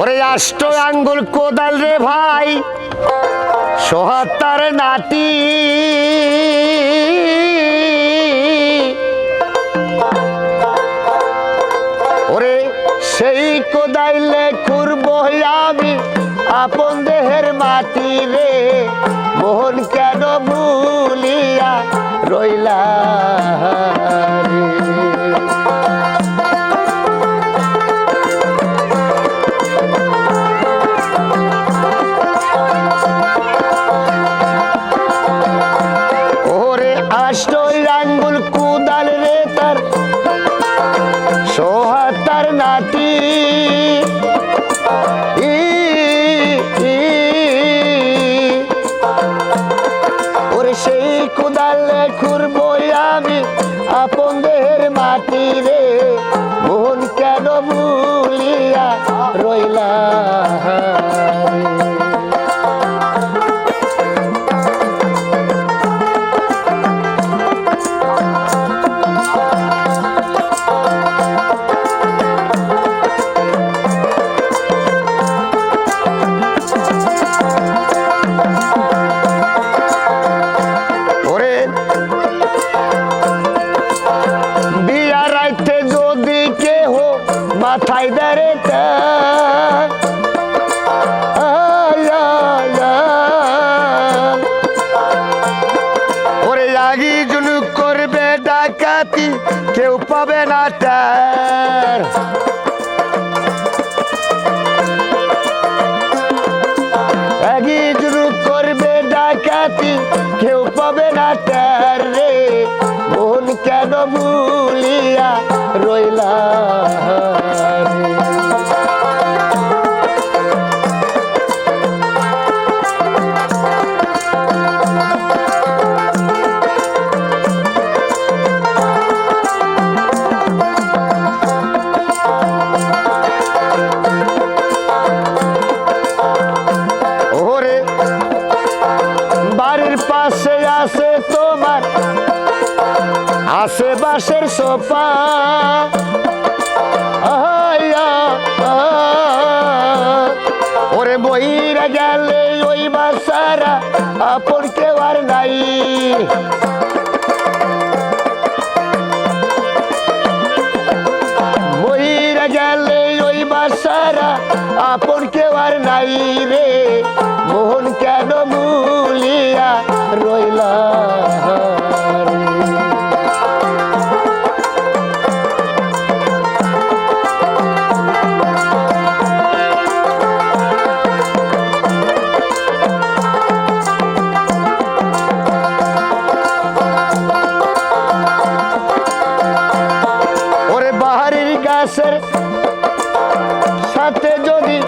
ওরে আষ্ট আঙ্গুল কোদাল রে ভাই, সোহাত্তার নাতি। ওরে সেই কোদাইলে খুরব আমি, আপন দেহের মাটি রে। মোহন কেন ভুলিয়া রইলা ই, ওরে সেই কুদালে খুরবো আমি আপন দেহের মাটি রে। মোহন কেন ভুলিয়া রইলা মাথায় দাঁড়ে ওরে আগি জুলুক করবে ডাকাতি, কেউ পাবে না তার। আগি জুলুক করবে ডাকাতি, কেউ পাবে না তার রে। মন কেন ভুলিয়া রইলা? আশেপাশের সোপা। ওরে বইরা গেলে ওই বাসারা আপন কেউ আর নাই। বইরা গেলে ওই বাসারা আপন কেউ আর নাই রে। মোহন কেন মুলিয়া রইলা?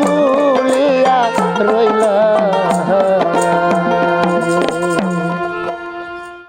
ভুলিয়া রইল।